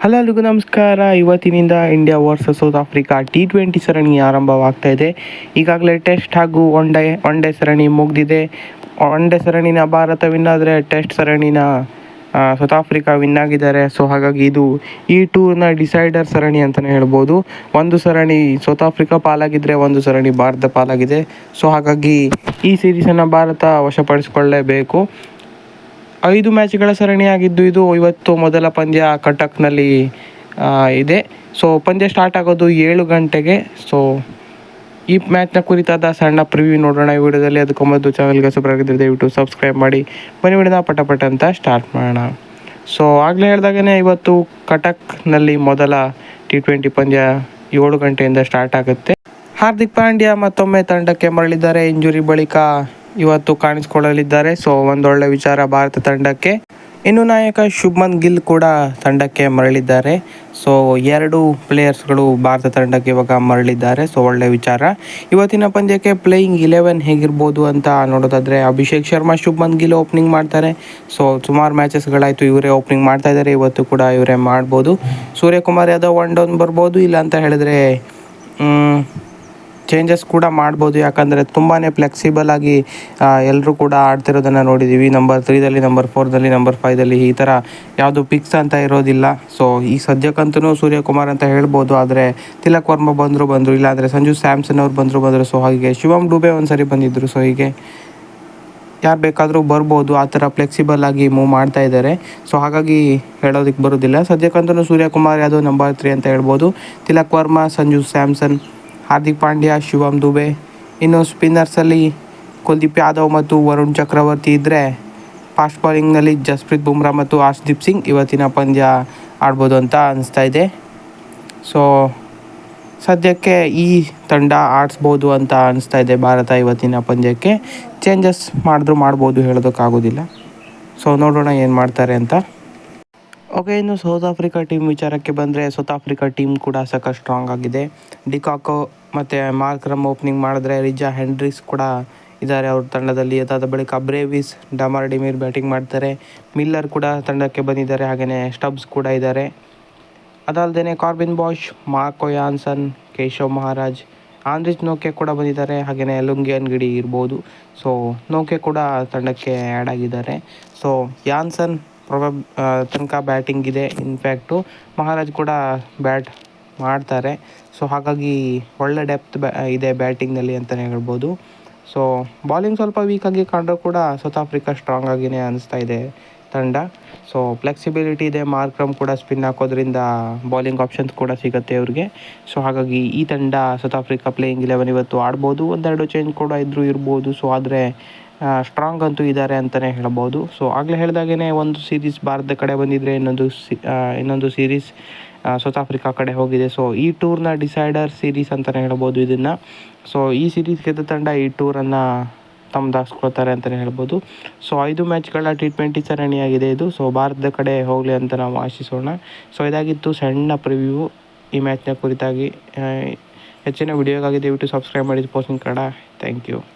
Hello ಎಲ್ರಿಗೂ ನಮಸ್ಕಾರ. ಇವತ್ತಿನಿಂದ India versus South Africa T twenty ಸರಣಿ ಆರಂಭವಾಗ್ತಾ ಇದೆ. ಈಗಾಗಲೇ ಟೆಸ್ಟ್ ಹಾಗೂ ಒನ್ ಡೇ ಒನ್ ಡೇ ಸರಣಿ ಮುಗಿದಿದೆ. ಒನ್ ಡೇ ಸರಣಿನ ಭಾರತ ವಿನ್ ಆದರೆ ಟೆಸ್ಟ್ ಸರಣಿನ ಸೌತ್ ಆಫ್ರಿಕಾ ವಿನ್ ಆಗಿದ್ದಾರೆ. ಸೊ ಹಾಗಾಗಿ ಇದು ಈ ಟೂರ್ನ ಡಿಸೈಡರ್ ಸರಣಿ ಅಂತಲೇ ಹೇಳ್ಬೋದು. ಒಂದು ಸರಣಿ ಸೌತ್ ಆಫ್ರಿಕಾ ಪಾಲಾಗಿದ್ದರೆ ಒಂದು ಸರಣಿ ಭಾರತ ಪಾಲಾಗಿದೆ. ಸೊ ಹಾಗಾಗಿ ಈ ಸೀರೀಸನ್ನು ಭಾರತ ವಶಪಡಿಸಿಕೊಳ್ಳಲೇಬೇಕು ಐದು ಮ್ಯಾಚ್ಗಳ ಸರಣಿಯಾಗಿದ್ದು ಇದು ಇವತ್ತು ಮೊದಲ ಪಂದ್ಯ ಕಟಕ್ನಲ್ಲಿ ಇದೆ. ಸೊ ಪಂದ್ಯ ಸ್ಟಾರ್ಟ್ ಆಗೋದು ಏಳು ಗಂಟೆಗೆ. ಸೊ ಈ ಮ್ಯಾಚ್ನ ಕುರಿತಾದ ಸಣ್ಣ ಪ್ರಿವ್ಯೂ ನೋಡೋಣ ಈ ವಿಡಿಯೋದಲ್ಲಿ. ಅದಕ್ಕೆ ಮೊದಲು ಚಾನಲ್ಗೆ ಸುಬ್ರಾಗಿದ್ದರೆ ದಯವಿಟ್ಟು ಸಬ್ಸ್ಕ್ರೈಬ್ ಮಾಡಿ. ಬನ್ನಿ ವಿಡಿಯೋನ ಪಟಪಟ ಪಟ ಅಂತ ಸ್ಟಾರ್ಟ್ ಮಾಡೋಣ. ಸೊ ಆಗಲೇ ಹೇಳ್ದಾಗೇ ಇವತ್ತು ಕಟಕ್ನಲ್ಲಿ ಮೊದಲ ಟಿ ಟ್ವೆಂಟಿ ಪಂದ್ಯ ಏಳು ಗಂಟೆಯಿಂದ ಸ್ಟಾರ್ಟ್ ಆಗುತ್ತೆ. ಹಾರ್ದಿಕ್ ಪಾಂಡ್ಯ ಮತ್ತೊಮ್ಮೆ ತಂಡಕ್ಕೆ ಮರಳಿದ್ದಾರೆ. ಇಂಜುರಿ ಬಳಿಕ ಇವತ್ತು ಕಾಣಿಸಿಕೊಳ್ಳಲಿದ್ದಾರೆ. ಸೊ ಒಂದೊಳ್ಳೆ ವಿಚಾರ ಭಾರತ ತಂಡಕ್ಕೆ. ಇನ್ನು ನಾಯಕ ಶುಭ್ಮನ್ ಗಿಲ್ ಕೂಡ ತಂಡಕ್ಕೆ ಮರಳಿದ್ದಾರೆ. ಸೊ ಎರಡು ಪ್ಲೇಯರ್ಸ್ಗಳು ಭಾರತ ತಂಡಕ್ಕೆ ಇವಾಗ ಮರಳಿದ್ದಾರೆ. ಸೊ ಒಳ್ಳೆ ವಿಚಾರ. ಇವತ್ತಿನ ಪಂದ್ಯಕ್ಕೆ ಪ್ಲೇಯಿಂಗ್ ಇಲೆವೆನ್ ಹೇಗಿರ್ಬೋದು ಅಂತ ನೋಡೋದಾದರೆ, ಅಭಿಷೇಕ್ ಶರ್ಮಾ ಶುಭ್ಮನ್ ಗಿಲ್ ಓಪನಿಂಗ್ ಮಾಡ್ತಾರೆ. ಸೊ ಸುಮಾರು ಮ್ಯಾಚಸ್ಗಳಾಯಿತು ಇವರೇ ಓಪನಿಂಗ್ ಮಾಡ್ತಾ ಇದ್ದಾರೆ. ಇವತ್ತು ಕೂಡ ಇವರೇ ಮಾಡ್ಬೋದು. ಸೂರ್ಯಕುಮಾರ್ ಯಾದವ್ ಒನ್ ಡೌನ್ ಬರ್ಬೋದು. ಇಲ್ಲ ಅಂತ ಹೇಳಿದ್ರೆ ಚೇಂಜಸ್ ಕೂಡ ಮಾಡ್ಬೋದು. ಯಾಕಂದರೆ ತುಂಬಾ ಫ್ಲೆಕ್ಸಿಬಲ್ ಆಗಿ ಎಲ್ಲರೂ ಕೂಡ ಆಡ್ತಿರೋದನ್ನು ನೋಡಿದ್ದೀವಿ ನಂಬರ್ ತ್ರೀದಲ್ಲಿ ನಂಬರ್ ಫೋರ್ದಲ್ಲಿ ನಂಬರ್ ಫೈವ್ದಲ್ಲಿ ಈ ಥರ ಯಾವುದು ಪಿಕ್ಸ್ ಅಂತ ಇರೋದಿಲ್ಲ. ಸೊ ಈ ಸದ್ಯಕ್ಕಂತೂ ಸೂರ್ಯಕುಮಾರ್ ಅಂತ ಹೇಳ್ಬೋದು. ಆದರೆ ತಿಲಕ್ ವರ್ಮ ಬಂದರು ಬಂದರು. ಇಲ್ಲಾಂದರೆ ಸಂಜು ಸ್ಯಾಮ್ಸನ್ ಅವ್ರು ಬಂದರು ಬಂದರು. ಸೊ ಹಾಗೆ ಶಿವಮ್ ಡೂಬೆ ಒಂದು ಸರಿ ಬಂದಿದ್ದರು ಸೊ ಹೀಗೆ ಯಾರು ಬೇಕಾದರೂ ಬರ್ಬೋದು. ಆ ಥರ ಫ್ಲೆಕ್ಸಿಬಲ್ ಆಗಿ ಮೂವ್ ಮಾಡ್ತಾ ಇದ್ದಾರೆ ಸೊ ಹಾಗಾಗಿ ಹೇಳೋದಕ್ಕೆ ಬರೋದಿಲ್ಲ. ಸದ್ಯಕ್ಕಂತೂ ಸೂರ್ಯಕುಮಾರ್ ಯಾದವ್ ನಂಬರ್ ತ್ರೀ ಅಂತ ಹೇಳ್ಬೋದು. ತಿಲಕ್ ವರ್ಮ, ಸಂಜು ಸ್ಯಾಮ್ಸನ್ ಹಾರ್ದಿಕ್ ಪಾಂಡ್ಯ ಶಿವಮ್ ದುಬೆ. ಇನ್ನು ಸ್ಪಿನ್ನರ್ಸಲ್ಲಿ ಕುಲ್ದೀಪ್ ಯಾದವ್ ಮತ್ತು ವರುಣ್ ಚಕ್ರವರ್ತಿ ಇದ್ದರೆ ಫಾಸ್ಟ್ ಬಾಲಿಂಗ್ನಲ್ಲಿ ಜಸ್ಪ್ರೀತ್ ಬುಮ್ರಾ ಮತ್ತು ಹರ್ಷ್ದೀಪ್ ಸಿಂಗ್ ಇವತ್ತಿನ ಪಂದ್ಯ ಆಡ್ಬೋದು ಅಂತ ಅನಿಸ್ತಾ ಇದೆ. ಸೊ ಸದ್ಯಕ್ಕೆ ಈ ತಂಡ ಆಡಿಸ್ಬೋದು ಅಂತ ಅನಿಸ್ತಾ ಇದೆ ಭಾರತ ಇವತ್ತಿನ ಪಂದ್ಯಕ್ಕೆ. ಚೇಂಜಸ್ ಮಾಡಿದ್ರು ಮಾಡ್ಬೋದು ಹೇಳೋದಕ್ಕಾಗೋದಿಲ್ಲ. ಸೊ ನೋಡೋಣ ಏನು ಮಾಡ್ತಾರೆ ಅಂತ. ಓಕೆ ಇನ್ನು ಸೌತ್ ಆಫ್ರಿಕಾ ಟೀಮ್ ವಿಚಾರಕ್ಕೆ ಬಂದರೆ ಸೌತ್ ಆಫ್ರಿಕಾ ಟೀಮ್ ಕೂಡ ಸಾಕಷ್ಟು ಸ್ಟ್ರಾಂಗ್ ಆಗಿದೆ. ಡಿಕಾಕೋ ಮತ್ತು ಮಾರ್ಕ್ರಮ್ ಓಪನಿಂಗ್ ಮಾಡಿದ್ರೆ ರಿಜಾ ಹೆಂಡ್ರಿಕ್ಸ್ ಕೂಡ ಇದ್ದಾರೆ ಅವ್ರ ತಂಡದಲ್ಲಿ. ಅದಾದ ಬಳಿಕ ಬ್ರೇವಿಸ್ ಡಮಾರ್ ಡಿಮಿರ್ ಬ್ಯಾಟಿಂಗ್ ಮಾಡ್ತಾರೆ. ಮಿಲ್ಲರ್ ಕೂಡ ತಂಡಕ್ಕೆ ಬಂದಿದ್ದಾರೆ ಹಾಗೆಯೇ ಸ್ಟಬ್ಸ್ ಕೂಡ ಇದ್ದಾರೆ. ಅದಲ್ಲದೆ Corbin Bosch Marco Jansen Keshav Maharaj Anrich ನೌಕೆ ಕೂಡ ಬಂದಿದ್ದಾರೆ ಹಾಗೆಯೇ ಲುಂಗಿಯನ್ ಗಿಡಿ ಇರ್ಬೋದು. ಸೊ ನೌಕೆ ಕೂಡ ತಂಡಕ್ಕೆ ಆ್ಯಡ್ ಆಗಿದ್ದಾರೆ. ಸೊ ಯಾನ್ಸನ್ ಪ್ರೊಬಬ್ ತನಕ ಬ್ಯಾಟಿಂಗ್ ಇದೆ. ಇನ್ಫ್ಯಾಕ್ಟು ಮಹಾರಾಜ್ ಕೂಡ ಬ್ಯಾಟ್ ಮಾಡ್ತಾರೆ. ಸೊ ಹಾಗಾಗಿ ಒಳ್ಳೆ ಡೆಪ್ತ್ ಬ್ಯಾ ಇದೆ ಬ್ಯಾಟಿಂಗ್ನಲ್ಲಿ ಅಂತಲೇ ಹೇಳ್ಬೋದು. ಸೊ ಬಾಲಿಂಗ್ ಸ್ವಲ್ಪ ವೀಕಾಗಿ ಕಂಡರೂ ಕೂಡ ಸೌತ್ ಆಫ್ರಿಕಾ ಸ್ಟ್ರಾಂಗ್ ಆಗಿನೇ ಅನಿಸ್ತಾ ಇದೆ ತಂಡ. ಸೊ ಫ್ಲೆಕ್ಸಿಬಿಲಿಟಿ ಇದೆ ಮಾರ್ಕ್ರಮ್ ಕೂಡ ಸ್ಪಿನ್ ಹಾಕೋದ್ರಿಂದ ಬಾಲಿಂಗ್ ಆಪ್ಷನ್ಸ್ ಕೂಡ ಸಿಗುತ್ತೆ ಅವ್ರಿಗೆ. ಸೊ ಹಾಗಾಗಿ ಈ ತಂಡ ಸೌತ್ ಆಫ್ರಿಕಾ ಪ್ಲೇಯಿಂಗ್ ಇಲೆವೆನ್ ಇವತ್ತು ಆಡ್ಬೋದು. ಒಂದೆರಡು ಚೇಂಜ್ ಕೂಡ ಇದ್ದರೂ ಇರ್ಬೋದು. ಸೊ ಆದರೆ ಸ್ಟ್ರಾಂಗ್ ಅಂತೂ ಇದ್ದಾರೆ ಅಂತಲೇ ಹೇಳ್ಬೋದು. ಸೊ ಆಗಲೇ ಹೇಳಿದಾಗೇ ಒಂದು ಸೀರೀಸ್ ಭಾರತದ ಕಡೆ ಬಂದಿದ್ದರೆ ಇನ್ನೊಂದು ಸಿ ಇನ್ನೊಂದು ಸೀರೀಸ್ ಸೌತ್ ಆಫ್ರಿಕಾ ಕಡೆ ಹೋಗಿದೆ. ಸೊ ಈ ಟೂರ್ನ ಡಿಸೈಡರ್ ಸೀರೀಸ್ ಅಂತಲೇ ಹೇಳ್ಬೋದು ಇದನ್ನು. ಸೊ ಈ ಸೀರೀಸ್ ಗೆದ್ದ ತಂಡ ಈ ಟೂರನ್ನು ತಮ್ಮದಾಗಿಸ್ಕೊಳ್ತಾರೆ ಅಂತಲೇ ಹೇಳ್ಬೋದು. ಸೊ ಐದು ಮ್ಯಾಚ್ಗಳ ಟಿ ಟ್ವೆಂಟಿ ಸರಣಿಯಾಗಿದೆ ಇದು. ಸೊ ಭಾರತದ ಕಡೆ ಹೋಗಲಿ ಅಂತ ನಾವು ಆಶಿಸೋಣ. ಸೊ ಇದಾಗಿತ್ತು ಸಣ್ಣ ಪ್ರಿವ್ಯೂ ಈ ಮ್ಯಾಚ್ನ ಕುರಿತಾಗಿ ಹೆಚ್ಚಿನ ವಿಡಿಯೋಗಾಗಿ ದಯವಿಟ್ಟು ಸಬ್ಸ್ಕ್ರೈಬ್ ಮಾಡಿ ಪೋಸ್ಟಿಂಗ್ ಕನ್ನಡ. Thank you